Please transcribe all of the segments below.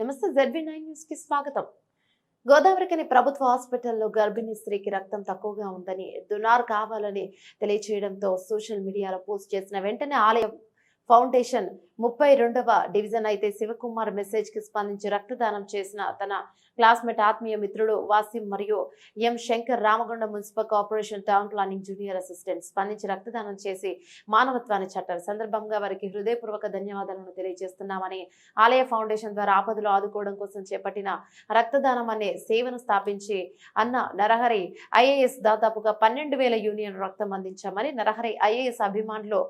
నమస్తే జెడ్వి నైన్ న్యూస్కి స్వాగతం. గోదావరికని ప్రభుత్వ హాస్పిటల్లో గర్భిణీ స్త్రీకి రక్తం తక్కువగా ఉందని దునార్ కావాలని తెలియచేయడంతో సోషల్ మీడియాలో పోస్ట్ చేసిన వెంటనే ఆలయం ఫౌండేషన్ ముప్పై రెండవ డివిజన్ అయితే శివకుమార్ మెసేజ్కి స్పందించి రక్తదానం చేసిన తన క్లాస్మేట్ ఆత్మీయ మిత్రుడు వాసిం మరియు M Shankar Ramagundam municipal corporation town planning junior assistant స్పందించి రక్తదానం చేసి మానవత్వాన్ని చట్టారు సందర్భంగా వారికి హృదయపూర్వక ధన్యవాదాలను తెలియజేస్తున్నామని ఆలయ ఫౌండేషన్ ద్వారా ఆపదలు ఆదుకోవడం కోసం చేపట్టిన రక్తదానం అనే సేవను స్థాపించి అన్న నరహరి ఐఏఎస్ దాదాపుగా పన్నెండు వేల యూనియన్ రక్తం అందించామని నరహరి ఐఏఎస్ అభిమానులు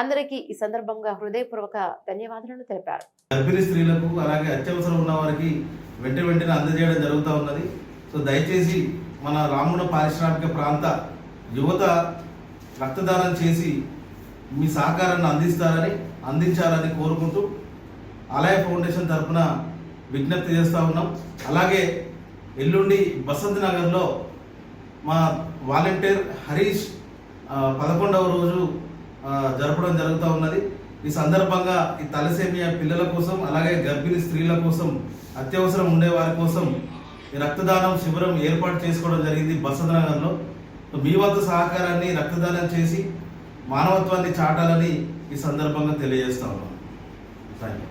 అందరికీ ఈ సందర్భంగా హృదయపూర్వక ధన్యవాదాలను తెలిపారు. గర్భిణీ స్త్రీలకు అలాగే అత్యవసరం ఉన్న వారికి వెంట వెంటనే అందజేయడం జరుగుతూ ఉన్నది. సో దయచేసి మన రాముడ పారిశ్రామిక ప్రాంత యువత రక్తదానం చేసి మీ సహకారాన్ని అందిస్తారని అందించాలని కోరుకుంటూ ఆలయ ఫౌండేషన్ తరఫున విజ్ఞప్తి చేస్తూ ఉన్నాం. అలాగే ఎల్లుండి బసంత్ నగర్లో మా వాలంటీర్ హరీష్ పదకొండవ రోజు జరపడం జరుగుతూ ఉన్నది. ఈ సందర్భంగా ఈ తలసేమియా పిల్లల కోసం అలాగే గర్భిణీ స్త్రీల కోసం అత్యవసరం ఉండే వారి కోసం ఈ రక్తదానం శిబిరం ఏర్పాటు చేసుకోవడం జరిగింది బసంతనగర్లో. మీ వంతు సహకారాన్ని రక్తదానం చేసి మానవత్వాన్ని చాటాలని ఈ సందర్భంగా తెలియజేస్తా ఉన్నాం. Thank you